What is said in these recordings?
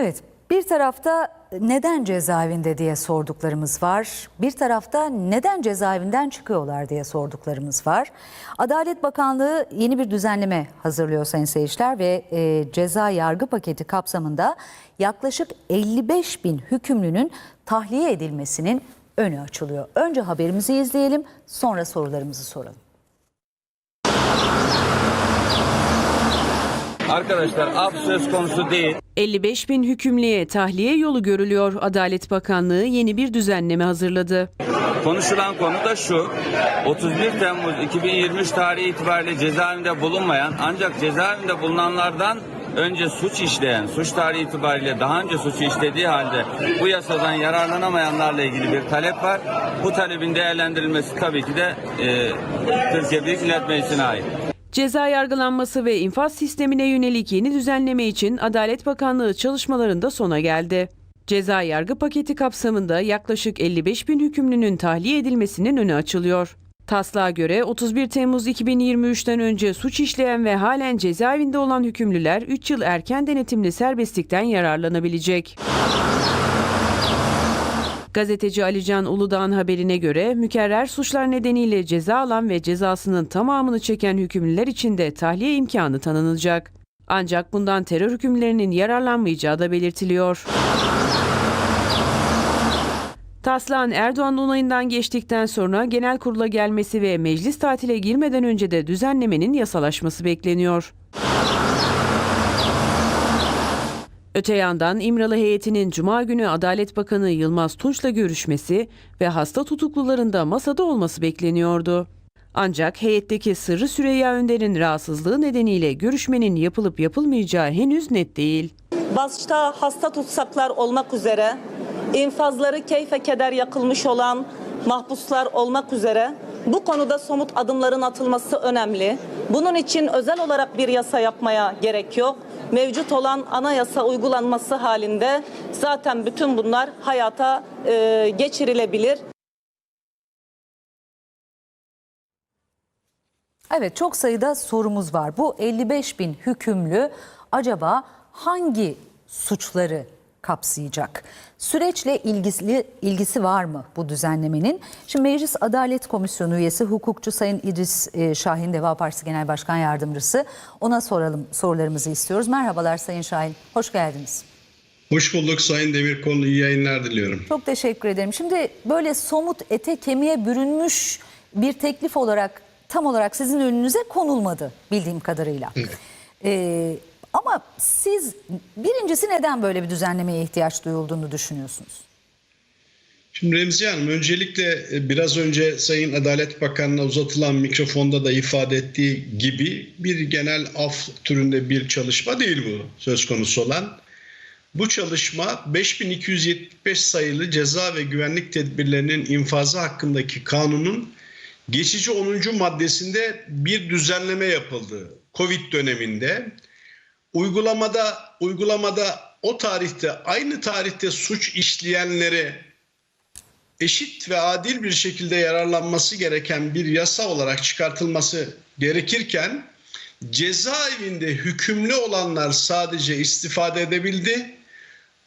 Evet, bir tarafta neden cezaevinde diye sorduklarımız var. Bir tarafta neden cezaevinden çıkıyorlar diye sorduklarımız var. Adalet Bakanlığı yeni bir düzenleme hazırlıyor sayın seyirciler ve e, ceza yargı paketi kapsamında yaklaşık 55 bin hükümlünün tahliye edilmesinin önü açılıyor. Önce haberimizi izleyelim, sonra sorularımızı soralım. Arkadaşlar af söz konusu değil. 55 bin hükümlüye tahliye yolu görülüyor. Adalet Bakanlığı yeni bir düzenleme hazırladı. Konuşulan konu da şu. 31 Temmuz 2023 tarihi itibariyle cezaevinde bulunmayan ancak cezaevinde bulunanlardan önce suç işleyen, suç tarihi itibariyle daha önce suçu işlediği halde bu yasadan yararlanamayanlarla ilgili bir talep var. Bu talebin değerlendirilmesi tabii ki de e, Türkiye Büyük Millet Meclisi'ne ait. Ceza yargılanması ve infaz sistemine yönelik yeni düzenleme için Adalet Bakanlığı çalışmalarında sona geldi. Ceza yargı paketi kapsamında yaklaşık 55 bin hükümlünün tahliye edilmesinin önü açılıyor. Taslağa göre 31 Temmuz 2023'ten önce suç işleyen ve halen cezaevinde olan hükümlüler 3 yıl erken denetimli serbestlikten yararlanabilecek. Gazeteci Alican Uludağ'ın haberine göre mükerrer suçlar nedeniyle ceza alan ve cezasının tamamını çeken hükümlüler için de tahliye imkanı tanınacak. Ancak bundan terör hükümlerinin yararlanmayacağı da belirtiliyor. Taslağın Erdoğan onayından geçtikten sonra genel kurula gelmesi ve meclis tatile girmeden önce de düzenlemenin yasalaşması bekleniyor. Öte yandan İmralı heyetinin Cuma günü Adalet Bakanı Yılmaz Tunç'la görüşmesi ve hasta tutukluların da masada olması bekleniyordu. Ancak heyetteki Sırrı Süreyya Önder'in rahatsızlığı nedeniyle görüşmenin yapılıp yapılmayacağı henüz net değil. başta hasta tutsaklar olmak üzere infazları keyfe keder yakılmış olan mahpuslar olmak üzere bu konuda somut adımların atılması önemli. Bunun için özel olarak bir yasa yapmaya gerek yok. Mevcut olan anayasa uygulanması halinde zaten bütün bunlar hayata e, geçirilebilir. Evet çok sayıda sorumuz var. Bu 55 bin hükümlü acaba hangi suçları kapsayacak? Süreçle ilgisi, ilgisi var mı bu düzenlemenin? Şimdi Meclis Adalet Komisyonu üyesi hukukçu Sayın İdris e, Şahin Deva Partisi Genel Başkan Yardımcısı. Ona soralım sorularımızı istiyoruz. Merhabalar Sayın Şahin, hoş geldiniz. Hoş bulduk Sayın Demirkol. İyi yayınlar diliyorum. Çok teşekkür ederim. Şimdi böyle somut ete kemiğe bürünmüş bir teklif olarak tam olarak sizin önünüze konulmadı bildiğim kadarıyla. Ee, ama siz birincisi neden böyle bir düzenlemeye ihtiyaç duyulduğunu düşünüyorsunuz? Şimdi Remziye Hanım öncelikle e, biraz önce Sayın Adalet Bakanı'na uzatılan mikrofonda da ifade ettiği gibi bir genel af türünde bir çalışma değil bu söz konusu olan. Bu çalışma 5275 sayılı ceza ve güvenlik tedbirlerinin infazı hakkındaki kanunun geçici 10. maddesinde bir düzenleme yapıldı. Covid döneminde uygulamada uygulamada o tarihte aynı tarihte suç işleyenlere eşit ve adil bir şekilde yararlanması gereken bir yasa olarak çıkartılması gerekirken cezaevinde hükümlü olanlar sadece istifade edebildi.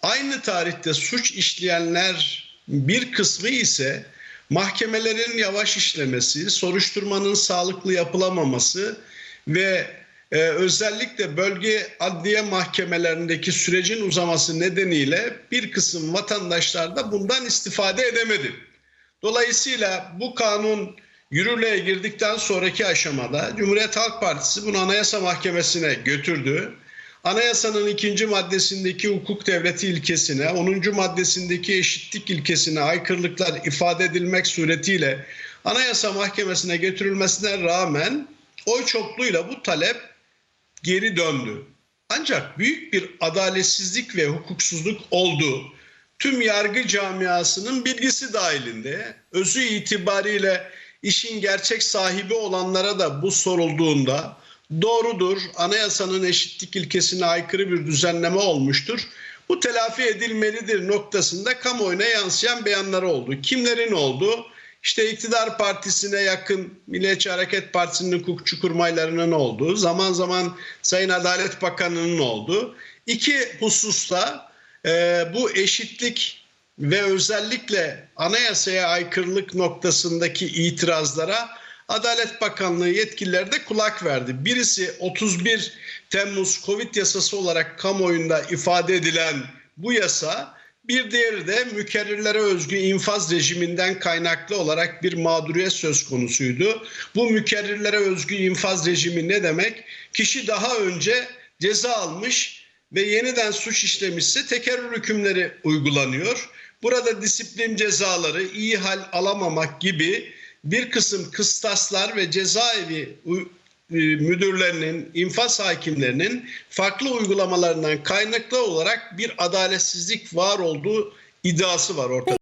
Aynı tarihte suç işleyenler bir kısmı ise mahkemelerin yavaş işlemesi, soruşturmanın sağlıklı yapılamaması ve ee, özellikle bölge adliye mahkemelerindeki sürecin uzaması nedeniyle bir kısım vatandaşlar da bundan istifade edemedi. Dolayısıyla bu kanun yürürlüğe girdikten sonraki aşamada Cumhuriyet Halk Partisi bunu Anayasa Mahkemesi'ne götürdü. Anayasanın ikinci maddesindeki hukuk devleti ilkesine, 10. maddesindeki eşitlik ilkesine aykırılıklar ifade edilmek suretiyle Anayasa Mahkemesi'ne götürülmesine rağmen oy çokluğuyla bu talep geri döndü. Ancak büyük bir adaletsizlik ve hukuksuzluk oldu. Tüm yargı camiasının bilgisi dahilinde özü itibariyle işin gerçek sahibi olanlara da bu sorulduğunda doğrudur anayasanın eşitlik ilkesine aykırı bir düzenleme olmuştur. Bu telafi edilmelidir noktasında kamuoyuna yansıyan beyanları oldu. Kimlerin oldu? İşte iktidar partisine yakın Milliyetçi Hareket Partisi'nin hukukçu kurmaylarının olduğu, zaman zaman Sayın Adalet Bakanı'nın olduğu iki hususta e, bu eşitlik ve özellikle anayasaya aykırılık noktasındaki itirazlara Adalet Bakanlığı yetkilileri de kulak verdi. Birisi 31 Temmuz Covid yasası olarak kamuoyunda ifade edilen bu yasa bir diğeri de mükerrirlere özgü infaz rejiminden kaynaklı olarak bir mağduriyet söz konusuydu. Bu mükerrirlere özgü infaz rejimi ne demek? Kişi daha önce ceza almış ve yeniden suç işlemişse tekerrür hükümleri uygulanıyor. Burada disiplin cezaları, iyi hal alamamak gibi bir kısım kıstaslar ve cezaevi müdürlerinin, infaz hakimlerinin farklı uygulamalarından kaynaklı olarak bir adaletsizlik var olduğu iddiası var ortada.